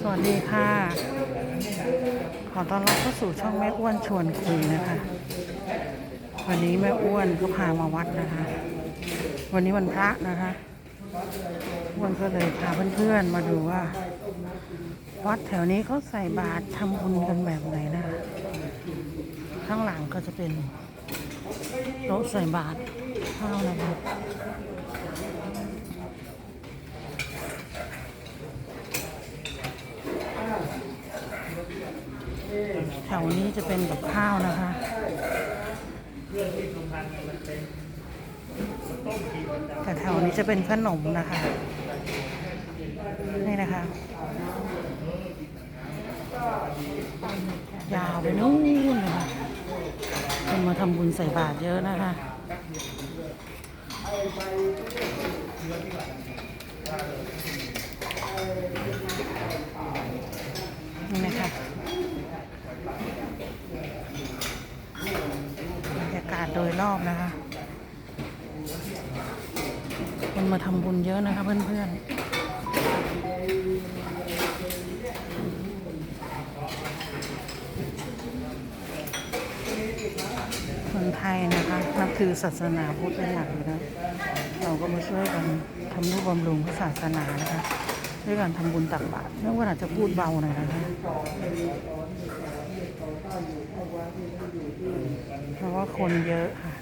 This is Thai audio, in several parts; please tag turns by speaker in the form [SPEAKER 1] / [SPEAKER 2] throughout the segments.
[SPEAKER 1] สวัสดีค่ะ ขอต้อนรับเข้าสู่ช่องแม่อ้วนชวนคุยนะคะ วันนี้แม่อ้วนก็พามาวัดนะคะ วันนี้วันพระนะคะอ้วนก็เลยพาเพื่อนๆมาดูว่า วัดแถวนี้เขาใส่บาตรทำบุญกันแบบไหนนะคะข้างหลังก็จะเป็นโต๊ะใส่บาตรข้าวนะคะ แถวนี้จะเป็นกับข้าวนะคะแต่แถวนี้จะเป็นขนมนะคะ นี่นะคะ ยาวไปนู่นเลยค่ะคนมาทำบุญใส่บาตรเยอะนะคะ นี่นะคะบรรยากาศโดยรอบนะคะคนมาทำบุญเยอะนะคะเพื่อนๆคนไทยนะคะนับถือศาสนาพุทธเป็นหลักอยู่นะเราก็มาช่วยกันทำนุบำรุงพระศาสนานะคะด้วยการทำบุญตักบาตรเมื่อวันอาจจะพูดเบาหน่อยนะคะ เพราะว่า คนเยอะค่ะ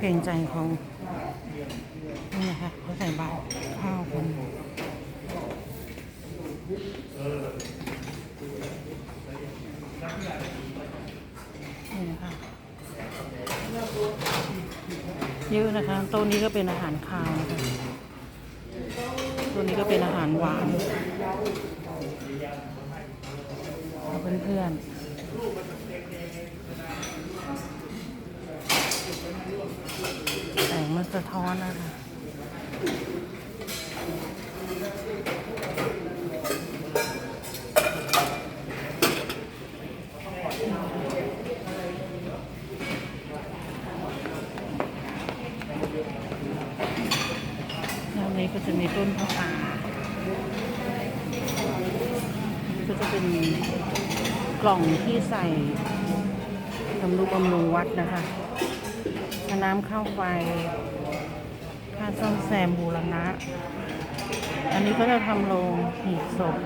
[SPEAKER 1] เกรงใจเขานี่นะคะเขาใส่บาตรข้าวคนนี่นะคะเยอะนะคะโต๊ะนี้ก็เป็นอาหารคาวนะคะโต๊ะนี้ก็เป็นอาหารหวานเพื่อา เพื่อนๆแสงมันสะท้อนนะคะแล้วนี้ก็จะมีต้นพระป่าก็จะเป็น กล่องที่ใส่ทำรูปบำรุงวัดนะคะค่าน้ำข้าวไฟ ค่าซ่อมแซมบูรณะ อันนี้ก็จะทำโรงหีบศพ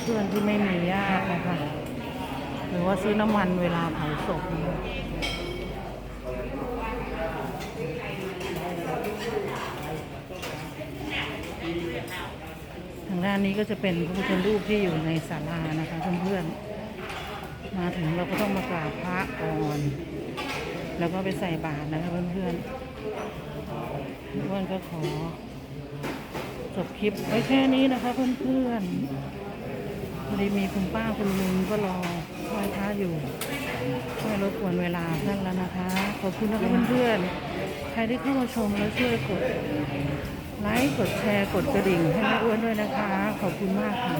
[SPEAKER 1] เพื่อนที่ไม่มีญาตินะคะ หรือว่าซื้อน้ำมันเวลาเผาศพนะคะ ทางด้านนี้ก็จะเป็นพระพุทธรูปที่อยู่ในศาลานะคะเพื่อนๆ มาถึงเราก็ต้องมากราบพระก่อน แล้วก็ไปใส่บาตรนะคะเพื่อนๆ เพื่อนก็ขอจบคลิปไว้แค่นี้นะคะเพื่อนๆพอดีมีคุณป้าคุณลุงก็รอไหว้พระอยู่ไม่รบกวนเวลาท่านแล้วนะคะ ขอบคุณนะคะเพื่อนๆ ใครที่เข้ามาชมแล้วช่วยกด ไลค์กดแชร์กดกระดิ่งให้แม่อ้วนด้วยนะคะ ขอบคุณมากค่ะ